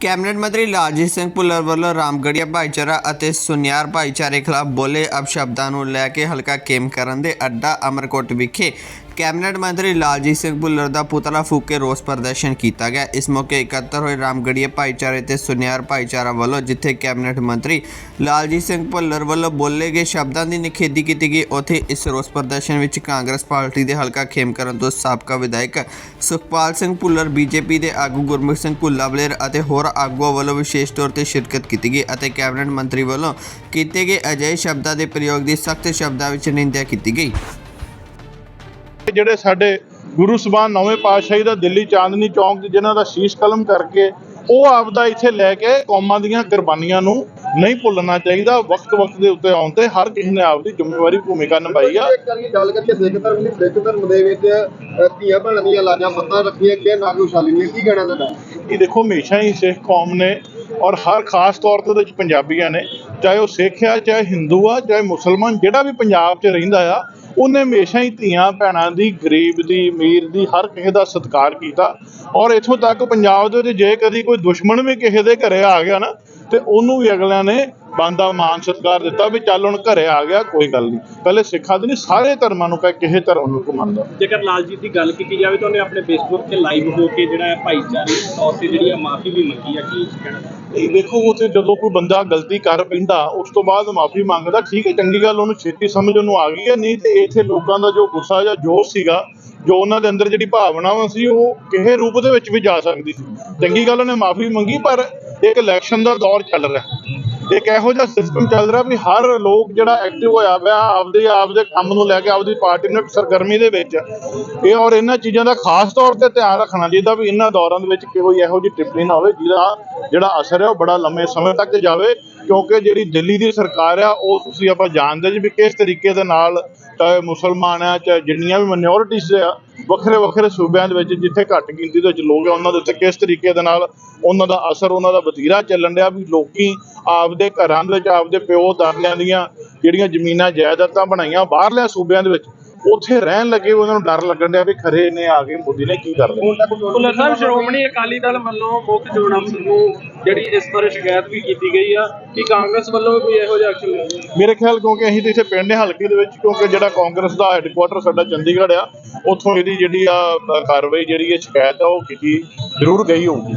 Cabinet ਮੰਤਰੀ ਲਾਲਜੀਤ ਸਿੰਘ ਭੁੱਲਰ ਵੱਲੋਂ ਰਾਮਗੜੀਆ ਭਾਈਚਾਰਾ ਅਤੇ ਸੁਨਿਆਰ ਭਾਈਚਾਰੇ ਖਿਲਾਫ ਬੋਲੇ ਅਪਸ਼ਬਦਾਂ ਨੂੰ ਲੈ ਕੇ ਹਲਕਾ ਕੇਮ ਕਰਨ ਦੇ ਅੱਡਾ ਅਮਰਕੋਟ ਵਿਖੇ ਕੈਬਨਿਟ ਮੰਤਰੀ ਲਾਲਜੀਤ ਸਿੰਘ ਭੁੱਲਰ ਦਾ ਪੁਤਲਾ ਫੂਕ ਕੇ ਰੋਸ ਪ੍ਰਦਰਸ਼ਨ ਕੀਤਾ ਗਿਆ। ਇਸ ਮੌਕੇ ਇਕੱਤਰ ਹੋਏ ਰਾਮਗੜੀਏ ਭਾਈਚਾਰੇ ਤੇ ਸੁਨਿਆਰ ਭਾਈਚਾਰਾ ਵੱਲੋਂ ਜਿੱਥੇ ਕੈਬਨਿਟ ਮੰਤਰੀ ਲਾਲਜੀਤ ਸਿੰਘ ਭੁੱਲਰ ਵੱਲੋਂ ਬੋਲੇ ਗਏ ਸ਼ਬਦਾਂ ਦੀ ਨਿਖੇਧੀ ਕੀਤੀ ਗਈ, ਉੱਥੇ ਇਸ ਰੋਸ ਪ੍ਰਦਰਸ਼ਨ ਵਿੱਚ ਕਾਂਗਰਸ ਪਾਰਟੀ ਦੇ ਹਲਕਾ ਖੇਮਕਰਨ ਤੋਂ ਸਾਬਕਾ ਵਿਧਾਇਕ ਸੁਖਪਾਲ ਸਿੰਘ ਭੁੱਲਰ, ਬੀਜੇਪੀ ਦੇ ਆਗੂ ਗੁਰਮੁਖ ਸਿੰਘ ਭੁੱਲਾਵਲੇਰ ਅਤੇ ਹੋਰ ਆਗੂਆਂ ਵੱਲੋਂ ਵਿਸ਼ੇਸ਼ ਤੌਰ ਤੇ ਸ਼ਿਰਕਤ ਕੀਤੀ ਗਈ ਅਤੇ ਕੈਬਨਿਟ ਮੰਤਰੀ ਵੱਲੋਂ ਕੀਤੇ ਗਏ ਅਜਿਹੇ ਸ਼ਬਦਾਂ ਦੇ ਪ੍ਰਯੋਗ ਦੀ ਸਖਤ ਸ਼ਬਦਾਂ ਵਿੱਚ ਨਿੰਦਿਆ ਕੀਤੀ ਗਈ। ਜਿਹੜੇ ਸਾਡੇ ਗੁਰੂ ਸਭਾਨ ਨੌਵੇਂ ਪਾਤਸ਼ਾਹੀ ਦਾ ਦਿੱਲੀ ਚਾਂਦਨੀ ਚੌਂਕ 'ਚ ਜਿਨ੍ਹਾਂ ਦਾ ਸ਼ੀਸ਼ ਕਲਮ ਕਰਕੇ ਉਹ ਆਪਦਾ ਇੱਥੇ ਲੈ ਕੇ ਕੌਮਾਂ ਦੀਆਂ ਕੁਰਬਾਨੀਆਂ ਨੂੰ ਨਹੀਂ ਭੁੱਲਣਾ ਚਾਹੀਦਾ ਵਕਤ ਵਕਤ ਦੇ ਉੱਤੇ ਆਉਣ ਤੇ ਹਰ ਕਿਸੇ ਨੇ ਆਪਦੀ ਜ਼ਿੰਮੇਵਾਰੀ ਭੂਮਿਕਾ ਨਿਭਾਈ ਆ। ਇੱਕ ਵਾਰੀ ਗੱਲ ਕਰੀਏ ਸਿੱਖ ਧਰਮ ਦੀ ਸਿੱਖ ਧਰਮ ਦੇ ਵਿੱਚ ਅ, ਧੀਆਂ ਭੈਣਾਂ ਦੀਆਂ ਲਾਜਾਂ ਮੱਤਾਂ ਰੱਖੀਆਂ ਕਿ ਨਾ ਕੋਈ ਸ਼ਾਲੀ ਨਹੀਂ ਕੀ ਕਹਿਣਾ ਤੁਹਾਡਾ? ਇਹ ਦੇਖੋ ਹਮੇਸ਼ਾ ਹੀ ਸਿੱਖ ਕੌਮ ਨੇ ਔਰ ਹਰ ਖਾਸ ਤੌਰ ਤੇ ਪੰਜਾਬੀਆਂ ਨੇ ਚਾਹੇ ਉਹ ਸਿੱਖ ਆ ਚਾਹੇ ਹਿੰਦੂ ਆ ਚਾਹੇ ਮੁਸਲਮਾਨ ਜਿਹੜਾ ਵੀ ਪੰਜਾਬ 'ਚ ਰਹਿੰਦਾ ਆ ਉਹਨੇ ਹਮੇਸ਼ਾ ਹੀ ਧੀਆਂ ਭੈਣਾਂ ਦੀ, ਗਰੀਬ ਦੀ, ਅਮੀਰ ਦੀ, ਹਰ ਕਿਸੇ ਦਾ ਸਤਿਕਾਰ ਕੀਤਾ। ਔਰ ਇੱਥੋਂ ਤੱਕ ਪੰਜਾਬ ਦੇ ਵਿੱਚ ਜੇ ਕਦੀ ਕੋਈ ਦੁਸ਼ਮਣ ਵੀ ਕਿਸੇ ਦੇ ਘਰੇ ਆ ਗਿਆ ਨਾ, ਤੇ ਉਹਨੂੰ ਵੀ ਅਗਲਿਆਂ ਨੇ ਬੰਦਾ ਮਾਨ ਸਤਿਕਾਰ ਦਿੱਤਾ ਵੀ ਚੱਲ ਹੁਣ ਘਰੇ ਆ ਗਿਆ, ਕੋਈ ਗੱਲ ਨਹੀਂ। ਪਹਿਲੇ ਸਿੱਖਾਂ ਦੇ ਨਹੀਂ ਸਾਰੇ ਧਰਮਾਂ ਨੂੰ ਕਹੇ ਕਿਸੇ ਧਰਮ ਨੂੰ ਕੋ ਮੰਨਦਾ ਜੇਕਰ ਲਾਲਜੀਤ ਦੀ ਗੱਲ ਕੀਤੀ ਜਾਵੇ ਤਾਂ ਉਹਨੇ ਆਪਣੇ ਫੇਸਬੁੱਕ ਤੇ ਲਾਈਵ ਹੋ ਕੇ ਜਿਹੜਾ ਹੈ ਭਾਈਚਾਰੇ ਤੌਰ ਤੇ ਜਿਹੜੀ ਹੈ ਮਾਫੀ ਵੀ ਮੰਗੀ ਆ, ਕੀ ਕਹਿਣਾ ਦੇਖੋ ਉੱਥੇ ਜਦੋਂ ਕੋਈ ਬੰਦਾ ਗਲਤੀ ਕਰ ਪੈਂਦਾ, ਉਸ ਤੋਂ ਬਾਅਦ ਮਾਫੀ ਮੰਗਦਾ, ਠੀਕ ਹੈ, ਚੰਗੀ ਗੱਲ, ਉਹਨੂੰ ਛੇਤੀ ਸਮਝ ਉਹਨੂੰ ਆ ਗਈ ਹੈ। ਨਹੀਂ ਤੇ ਇੱਥੇ ਲੋਕਾਂ ਦਾ ਜੋ ਗੁੱਸਾ ਜਾਂ ਜੋਸ਼ ਸੀਗਾ, ਜੋ ਉਹਨਾਂ ਦੇ ਅੰਦਰ ਜਿਹੜੀ ਭਾਵਨਾਵਾਂ ਸੀ, ਉਹ ਕਿਸੇ ਰੂਪ ਦੇ ਵਿੱਚ ਵੀ ਜਾ ਸਕਦੀ ਸੀ। ਚੰਗੀ ਗੱਲ ਉਹਨੇ ਮਾਫੀ ਮੰਗੀ, ਪਰ ਇੱਕ ਇਲੈਕਸ਼ਨ ਦਾ ਦੌਰ ਚੱਲ ਰਿਹਾ। ਇੱਕ ਇਹੋ ਜਿਹਾ ਸਿਸਟਮ ਚੱਲ ਰਿਹਾ ਵੀ ਹਰ ਲੋਕ ਜਿਹੜਾ ਐਕਟਿਵ ਹੋਇਆ ਪਿਆ ਆਪਦੇ ਆਪਦੇ ਕੰਮ ਨੂੰ ਲੈ ਕੇ ਆਪਦੀ ਪਾਰਟੀ ਨੂੰ ਸਰਗਰਮੀ ਦੇ ਵਿੱਚ। ਇਹ ਔਰ ਇਹਨਾਂ ਚੀਜ਼ਾਂ ਦਾ ਖਾਸ ਤੌਰ ਤੇ ਧਿਆਨ ਰੱਖਣਾ ਚਾਹੀਦਾ ਵੀ ਇਹਨਾਂ ਦੌਰਾਂ ਦੇ ਵਿੱਚ ਕੋਈ ਇਹੋ ਜਿਹੀ ਟਿੱਪਣੀ ਨਾ ਹੋਵੇ ਜਿਹਦਾ ਜਿਹੜਾ ਅਸਰ ਹੈ ਉਹ ਬੜਾ ਲੰਮੇ ਸਮੇਂ ਤੱਕ ਜਾਵੇ, ਕਿਉਂਕਿ ਜਿਹੜੀ ਦਿੱਲੀ ਦੀ ਸਰਕਾਰ ਆ, ਉਹ ਤੁਸੀਂ ਆਪਾਂ ਜਾਣਦੇ ਜੀ ਵੀ ਕਿਸ ਤਰੀਕੇ ਦੇ ਨਾਲ ਚਾਹੇ ਮੁਸਲਮਾਨ ਆ, ਚਾਹੇ ਜਿੰਨੀਆਂ ਵੀ ਮਾਈਨੋਰਿਟੀਜ਼ ਆ, ਵੱਖਰੇ ਵੱਖਰੇ ਸੂਬਿਆਂ ਦੇ ਵਿੱਚ ਜਿੱਥੇ ਘੱਟ ਗਿਣਤੀ ਦੇ ਵਿੱਚ ਲੋਕ ਆ, ਉਹਨਾਂ ਦੇ ਉੱਤੇ ਕਿਸ ਤਰੀਕੇ ਦੇ ਨਾਲ ਉਹਨਾਂ ਦਾ ਅਸਰ, ਉਹਨਾਂ ਦਾ ਵਤੀਰਾ ਚੱਲਣ ਰਿਹਾ ਵੀ ਲੋਕੀ ਆਪਦੇ ਘਰਾਂ ਦੇ ਵਿੱਚ ਆਪਦੇ ਪਿਓ ਦਾਦਿਆਂ ਦੀਆਂ ਜਿਹੜੀਆਂ ਜ਼ਮੀਨਾਂ ਜਾਇਦਾਦਾਂ ਬਣਾਈਆਂ ਬਾਹਰਲੇ ਸੂਬਿਆਂ ਦੇ ਵਿੱਚ ਉੱਥੇ ਰਹਿਣ ਲੱਗੇ ਉਹਨਾਂ ਨੂੰ ਡਰ ਲੱਗਣ ਡਿਆ ਵੀ ਖਰੇ ਨੇ ਆ ਕੇ ਮੋਦੀ ਨੇ ਕੀ ਕਰ ਲਿਆ। ਭੁੱਲਰ ਸਾਹਿਬ ਸ਼੍ਰੋਮਣੀ ਅਕਾਲੀ ਦਲ ਵੱਲੋਂ ਮੁੱਖ ਚੋਣ ਅਫਸਰ ਨੂੰ ਜਿਹੜੀ ਇਸ ਬਾਰੇ ਸ਼ਿਕਾਇਤ ਵੀ ਕੀਤੀ ਗਈ ਆ ਕਿ ਕਾਂਗਰਸ ਵੱਲੋਂ ਵੀ ਕੋਈ ਇਹੋ ਜਿਹਾ ਐਕਸ਼ਨ ਲਿਆ? ਮੇਰੇ ਖਿਆਲ ਕਿਉਂਕਿ ਅਸੀਂ ਤੇ ਇੱਥੇ ਪਿੰਡ ਦੇ ਹਲਕੇ ਦੇ ਵਿੱਚ ਕਿਉਂਕਿ ਜਿਹੜਾ ਕਾਂਗਰਸ ਦਾ ਹੈੱਡਕੁਆਟਰ ਸਾਡਾ ਚੰਡੀਗੜ੍ਹ ਆ ਉੱਥੋਂ ਇਹਦੀ ਜਿਹੜੀ ਆ ਕਾਰਵਾਈ ਜਿਹੜੀ ਹੈ ਸ਼ਿਕਾਇਤ ਆ ਉਹ ਕੀਤੀ ਜ਼ਰੂਰ ਗਈ ਹੋਊਗੀ।